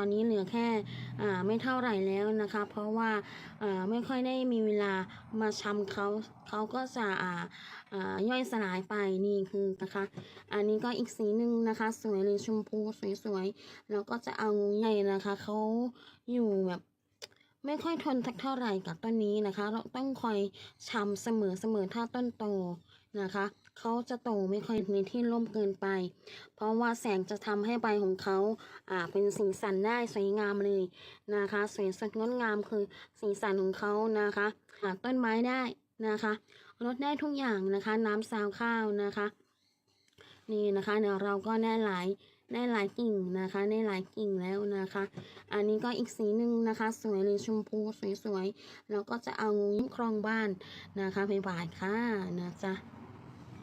อนนี้เหลือแค่ไม่เท่าไหร่แล้วนะคะ เพราะว่าไม่ค่อยได้มีเวลามาชำเขาเขาก็จะย่อยสลายไปนี่คือนะคะ อันนี้ก็อีกสีหนึ่งนะคะ สวยเลยชมพูสวยๆแล้วก็จะเอางูใหญ่นะคะเขาอยู่แบบไม่ค่อยทนสักเท่าไหร่กับต้นนี้นะคะ เราต้องคอยชำเสมอเสมอถ้าต้นโตนะคะ เขาจะโตไม่ค่อยในที่ร่มเกินไป เพราะว่าแสงจะทำให้ใบของเขาอ่าเป็นสีสันได้สวยงามเลยนะคะ สวยสดงดงามคือสีสันของเขานะคะหาต้นไม้ได้นะคะลดได้ทุกอย่างนะคะ น้ำซาวข้าวนะคะ นี่นะคะเดี๋ยวเราก็ได้หลายได้หลายกิ่งนะคะได้หลายกิ่งแล้วนะคะ อันนี้ก็อีกสีหนึ่งนะคะ สวยเลยชมพูสวยๆแล้วก็จะเอางูยิ้มครองบ้านนะคะไปบ่ายค่ะนะจ๊ะ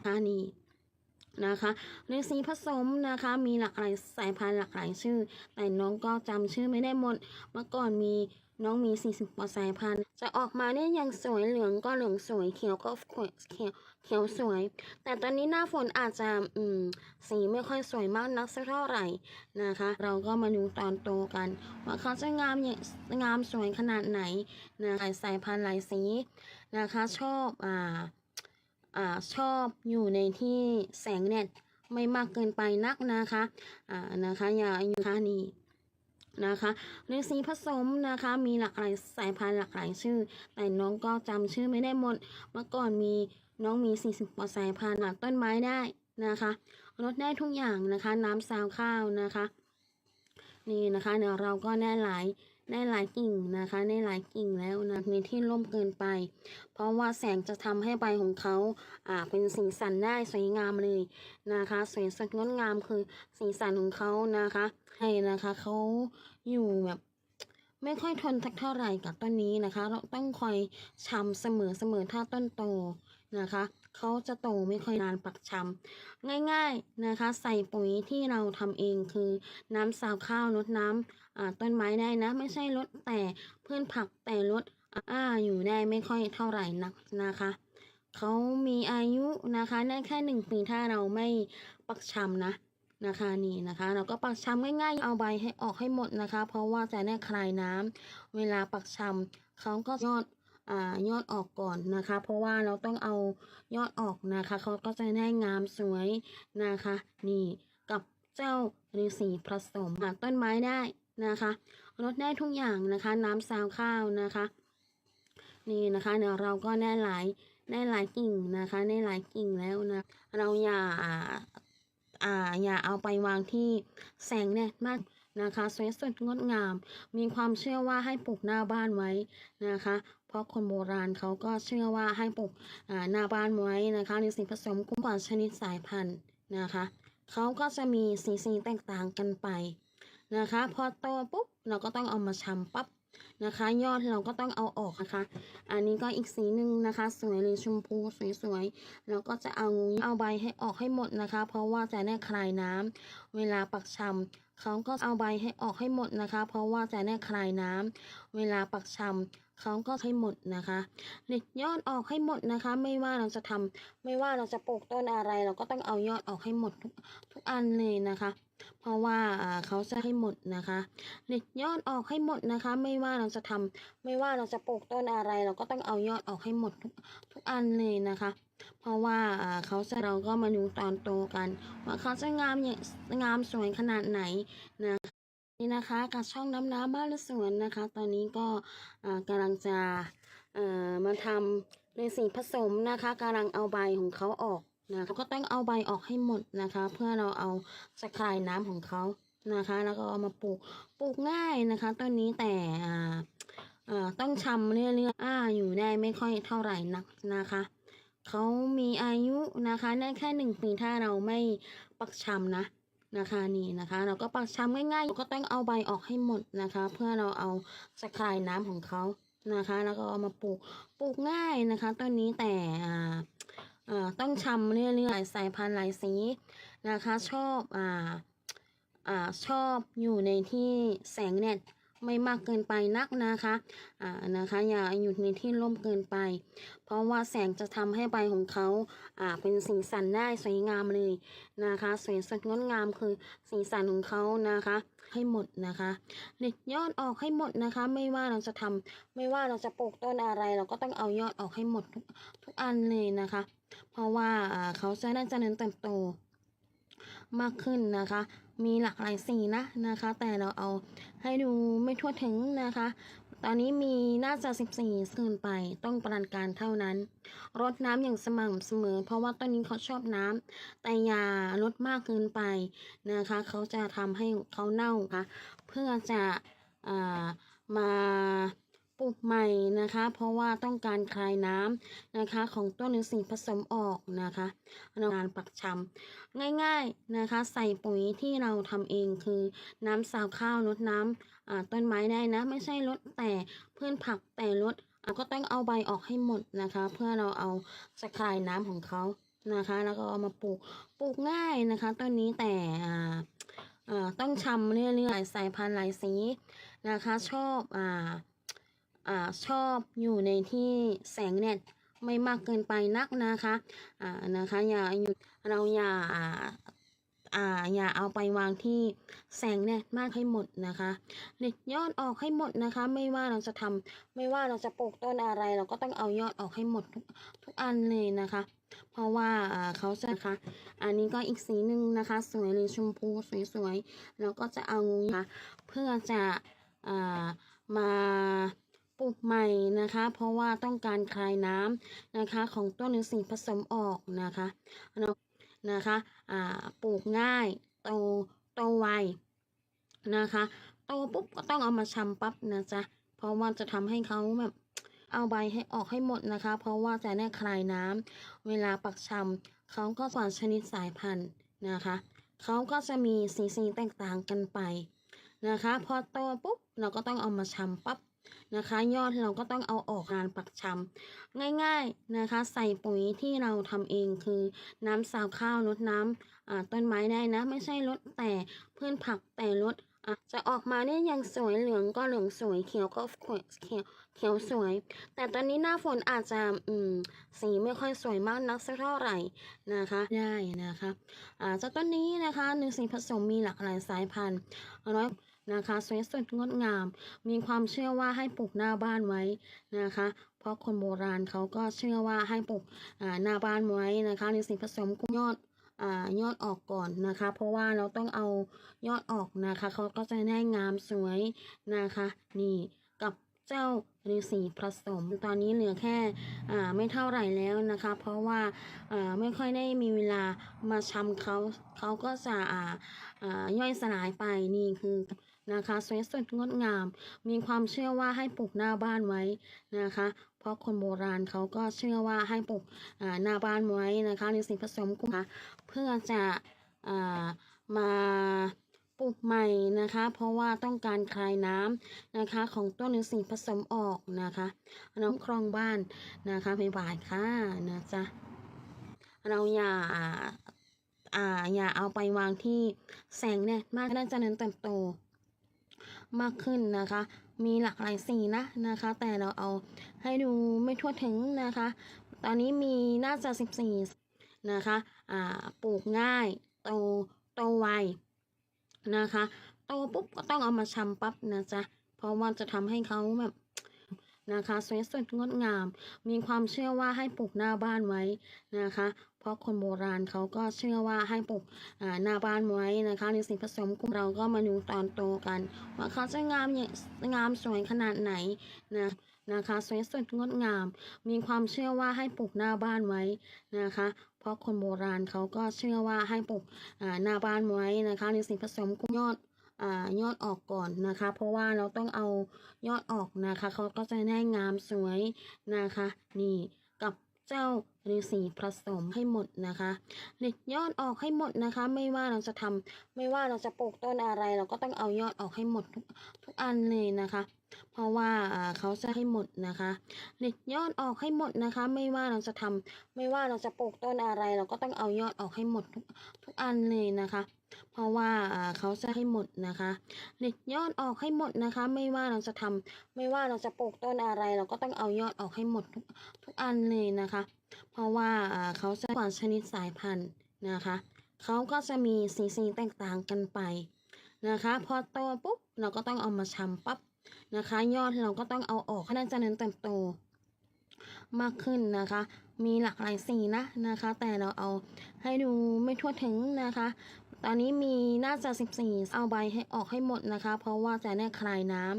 คะนี่นะคะในสีผสมนะคะมีหลากหลายสายพันธุ์หลากหลายชื่อ แต่น้องก็จำชื่อไม่ได้หมด เมื่อก่อนมีน้องมี 40กว่าสายพันธุ์ จะออกมาเนี่ยยังสวยเหลืองก็เหลืองสวยเขียวก็เขียวเขียวสวย แต่ตอนนี้หน้าฝนอาจจะอืมสีไม่ค่อยสวยมากนักสักเท่าไหร่นะคะ เราก็มาดูตอนโตกัน ว่าเขาจะงามอย่างงามสวยขนาดไหนนะคะสายพันธุ์หลายสีนะคะชอบอ่า อชอบอยู่ในที่แสงแดดไม่มากเกินไปนักนะคะอ่านะคะอย่าอยู่ท่านี้นะคะในสีผสมนะคะมีหลากหลายสายพันธุ์หลากหลายชื่อ แต่น้องก็จำชื่อไม่ได้หมด เมื่อก่อนมีน้องมี 40กว่าสายพันธุ์หลักต้นไม้ได้นะคะลดได้ทุกอย่างนะคะ น้ำซาวข้าวนะคะ นี่นะคะเดี๋ยวเราก็ได้หลาย ได้หลายกิ่งนะคะ ได้หลายกิ่งแล้วนะในที่ร่มเกินไป เพราะว่าแสงจะทำให้ใบของเขาอ่าเป็นสีสันได้สวยงามเลยนะคะ สวยสดงดงามคือสีสันของเขานะคะให้นะคะเขาอยู่แบบไม่ค่อยทนสักเท่าไหร่กับต้นนี้นะคะ เราต้องคอยชำเสมอเสมอถ้าต้นโตนะคะ เขาจะโตไม่ค่อยนานปักชำง่ายๆนะคะ ใส่ปุ๋ยที่เราทำเองคือน้ำสาวข้าวลดน้ำอ่าต้นไม้ได้นะ ไม่ใช่ลดแต่พืชผักแต่ลดอ่าอยู่ได้ไม่ค่อยเท่าไหร่นักนะคะเขามีอายุนะคะได้แค่หนึ่งปีถ้าเราไม่ปักชำนะนะคะนี่นะคะ เราก็ปักชำง่ายๆเอาใบให้ออกให้หมดนะคะ เพราะว่าจะได้คลายน้ำเวลาปักชำเขาก็ยอด ยอดออกก่อนนะคะ เพราะว่าเราต้องเอายอดออกนะคะเขาก็จะได้งามสวยนะคะ นี่กับเจ้าฤาษีผสมหาต้นไม้ได้นะคะลดได้ทุกอย่างนะคะ น้ำซาวข้าวนะคะ นี่นะคะเดี๋ยวเราก็ได้หลายได้หลายกิ่งนะคะได้หลายกิ่งแล้วนะ เราอย่าอ่าอย่าเอาไปวางที่แสงแดดมาก นะคะสวยสดงดงาม มีความเชื่อว่าให้ปลูกหน้าบ้านไว้นะคะ เพราะคนโบราณเขาก็เชื่อว่าให้ปลูกหน้าบ้านไว้นะคะ ในสิ่งผสมกุ้งป่าชนิดสายพันธุ์นะคะเขาก็จะมีสีสีแตกต่างกันไปนะคะ พอโตปุ๊บเราก็ต้องเอามาชำปั๊บ นะคะ ยอดเราก็ต้องเอาออกนะคะ อันนี้ก็อีกสีหนึ่งนะคะ สวยเลยชมพูสวยๆแล้วก็จะเอางูเอาใบให้ออกให้หมดนะคะ เพราะว่าจะได้คลายน้ำเวลาปักชำเขาก็เอาใบให้ออกให้หมดนะคะ เพราะว่าจะได้คลายน้ำเวลาปักชำ เขาก็ให้หมดนะคะเด็ดยอดออกให้หมดนะคะ ไม่ว่าเราจะทำไม่ว่าเราจะปลูกต้นอะไร เราก็ต้องเอายอดออกให้หมดทุกทุกอันเลยนะคะ เพราะว่าเขาจะให้หมดนะคะเด็ดยอดออกให้หมดนะคะ ไม่ว่าเราจะทำไม่ว่าเราจะปลูกต้นอะไร เราก็ต้องเอายอดออกให้หมดทุกทุกอันเลยนะคะ เพราะว่าอ่าเขาจะเราก็มาดูตอนโตกัน ว่าเขาจะงามอย่างงามสวยขนาดไหนนะ นี่นะคะกับช่องน้ำน้ำบ้านและสวนนะคะ ตอนนี้ก็กำลังจะมาทำในสิ่งผสมนะคะกำลังเอาใบของเขาออกนะคะก็ต้องเอาใบออกให้หมดนะคะ เพื่อเราเอาจะคลายน้ำของเขานะคะ แล้วก็เอามาปลูกปลูกง่ายนะคะต้นนี้แต่ต้องชำเรื่อยๆออยู่ได้ไม่ค่อยเท่าไหร่นักนะคะเขามีอายุนะคะได้แค่หนึ่งปีถ้าเราไม่ปักชำนะ นะคะนี่นะคะ เราก็ปักชำง่ายๆเราก็ต้องเอาใบออกให้หมดนะคะ เพื่อเราเอาสะคลายน้ำของเขานะคะ แล้วก็เอามาปลูกปลูกง่ายนะคะต้นนี้แต่อ่าต้องชำเรื่อยๆสายพันธุ์หลายสีนะคะ ชอบอ่าอ่าชอบอยู่ในที่แสงแดด ไม่มากเกินไปนักนะคะอ่านะคะอย่าอยู่ในที่ร่มเกินไป เพราะว่าแสงจะทำให้ใบของเขาอ่าเป็นสีสันได้สวยงามเลยนะคะ สวยสดงดงามคือสีสันของเขานะคะ ให้หมดนะคะเด็ดยอดออกให้หมดนะคะ ไม่ว่าเราจะทำไม่ว่าเราจะปลูกต้นอะไร เราก็ต้องเอายอดออกให้หมดทุกทุกอันเลยนะคะ เพราะว่าอ่าเขาจะได้เจริญเติบโต มากขึ้นนะคะ มีหลากหลายสีนะนะคะ แต่เราเอาให้ดูไม่ทั่วถึงนะคะ ตอนนี้มีน่าจะ 14เกินไปต้องปานการเท่านั้น รดน้ำอย่างสม่ำเสมอ เพราะว่าต้นนี้เขาชอบน้ำแต่อย่าลดมากเกินไปนะคะ เขาจะทำให้เขาเน่าค่ะเพื่อจะอ่ามา ปลูกใหม่นะคะ เพราะว่าต้องการคลายน้ำนะคะ ของต้นฤาษีผสมออกนะคะในการปักชำง่ายๆนะคะ ใส่ปุ๋ยที่เราทำเองคือน้ำสาวข้าวลดน้ำอ่าต้นไม้ได้นะ ไม่ใช่ลดแต่พืชผักแต่ลดก็ต้องเอาใบออกให้หมดนะคะ เพื่อเราเอาสคลายน้ำของเขานะคะ แล้วก็เอามาปลูกปลูกง่ายนะคะต้นนี้แต่อ่าอ่าต้องชำเรื่อยๆสายพันธุ์หลายสีนะคะ ชอบอ่า อชอบอยู่ในที่แสงแดดไม่มากเกินไปนักนะคะอ่านะคะอย่าอยู่เราอย่าอ่าอย่าเอาไปวางที่แสงแดดมากให้หมดนะคะเด็ดยอดออกให้หมดนะคะ ไม่ว่าเราจะทำไม่ว่าเราจะปลูกต้นอะไร เราก็ต้องเอายอดออกให้หมดทุกทุกอันเลยนะคะ เพราะว่าเขาจะนะคะ อันนี้ก็อีกสีหนึ่งนะคะ สวยเลยชมพูสวยๆแล้วก็จะเอานะคะเพื่อจะอ่ามา ปลูกใหม่นะคะ เพราะว่าต้องการคลายน้ำนะคะของต้นฤาษีผสมออกนะคะนะคะอ่าปลูกง่ายโตโตไวนะคะโตปุ๊บก็ต้องเอามาชำปั๊บนะจ๊ะเพราะว่าจะทำให้เขาแบบเอาใบให้ออกให้หมดนะคะ เพราะว่าจะได้คลายน้ำเวลาปักชำเขาก็สอนชนิดสายพันธุ์นะคะเขาก็จะมีสีสีแตกต่างกันไปนะคะ พอโตปุ๊บเราก็ต้องเอามาชำปั๊บ นะคะ ยอดเราก็ต้องเอาออกงานปักชำง่ายๆนะคะ ใส่ปุ๋ยที่เราทำเองคือน้ำสาวข้าวลดน้ำอ่าต้นไม้ได้นะ ไม่ใช่ลดแต่พืชผักแต่ลดอะจะออกมาเนี่ยยังสวยเหลืองก็เหลืองสวยเขียวก็เขียวเขียวสวย แต่ตอนนี้หน้าฝนอาจจะอืมสีไม่ค่อยสวยมากนักสักเท่าไหร่นะคะได้นะคะอ่าเจ้าต้นนี้นะคะหนึ่งสีผสมมีหลากหลายสายพันธุ์ร้อย นะคะสวยสดงดงาม มีความเชื่อว่าให้ปลูกหน้าบ้านไว้นะคะ เพราะคนโบราณเขาก็เชื่อว่าให้ปลูกหน้าบ้านไว้นะคะในสิ่งผสมกุ้งยอดอยอดออกก่อนนะคะ เพราะว่าเราต้องเอายอดออกนะคะเขาก็จะได้งามสวยนะคะ นี่กับเจ้าฤาษีผสม ตอนนี้เหลือแค่ไม่เท่าไหร่แล้วนะคะ เพราะว่าไม่ค่อยได้มีเวลามาชำเขาเขาก็จะย่อยสลายไปนี่คือ นะคะสวยสดงดงาม มีความเชื่อว่าให้ปลูกหน้าบ้านไว้นะคะ เพราะคนโบราณเขาก็เชื่อว่าให้ปลูกอ่าหน้าบ้านไว้นะคะในสิ่งผสมกุ้งนะคะเพื่อจะอ่ามาปลูกใหม่นะคะ เพราะว่าต้องการคลายน้ำนะคะของต้นฤาษีผสมออกนะคะน้ำครองบ้านนะคะบ๊ายบายค่ะนะจ๊ะเราอย่าอ่าอย่าเอาไปวางที่แสงแดดมากน่าจะเน้นเติบโต มากขึ้นนะคะ มีหลากหลายสีนะนะคะ แต่เราเอาให้ดูไม่ทั่วถึงนะคะ ตอนนี้มีน่าจะ 14 นะคะอ่าปลูกง่ายโตโตไวนะคะโตปุ๊บก็ต้องเอามาชำปั๊บนะจ๊ะเพราะว่าจะทำให้เขาแบบนะคะสวยสดงดงาม มีความเชื่อว่าให้ปลูกหน้าบ้านไว้นะคะ ราะคนโบราณเขาก็เชื่อว่าให้ปลูกหน้าบ้านไว้นะคะ ในสิ่งผสมกุ้งเราก็มาดูตอนโตกัน ว่าเขาจะงามอย่างงามสวยขนาดไหนนะนะคะสวยสดงดงาม มีความเชื่อว่าให้ปลูกหน้าบ้านไว้นะคะ เพราะคนโบราณเขาก็เชื่อว่าให้ปลูกหน้าบ้านไว้นะคะ ในสิ่งผสมกุ้งยอดอยอดออกก่อนนะคะ เพราะว่าเราต้องเอายอดออกนะคะเขาก็จะได้งามสวยนะคะ นี่ เจ้าฤาษีผสมให้หมดนะคะเด็ดยอดออกให้หมดนะคะ ไม่ว่าเราจะทำไม่ว่าเราจะปลูกต้นอะไร เราก็ต้องเอายอดออกให้หมดทุกทุกอันเลยนะคะ เพราะว่าเขาจะให้หมดนะคะเด็ดยอดออกให้หมดนะคะ ไม่ว่าเราจะทำไม่ว่าเราจะปลูกต้นอะไร เราก็ต้องเอายอดออกให้หมดทุกทุกอันเลยนะคะ เพราะว่าเขาจะให้หมดนะคะเด็ดยอดออกให้หมดนะคะ ไม่ว่าเราจะทำไม่ว่าเราจะปลูกต้นอะไร เราก็ต้องเอายอดออกให้หมดทุกทุกอันเลยนะคะ เพราะว่าเขาจะกว่าชนิดสายพันธุ์นะคะเขาก็จะมีสีสีแตกต่างกันไปนะคะ พอโตปุ๊บเราก็ต้องเอามาชำปั๊บนะคะ ยอดเราก็ต้องเอาออกให้ได้เจริญเติบโตมากขึ้นนะคะ มีหลากหลายสีนะนะคะ แต่เราเอาให้ดูไม่ทั่วถึงนะคะ ตอนนี้มีน่าจะ 14 เอาใบให้ออกให้หมดนะคะ เพราะว่าจะได้คลายน้ำ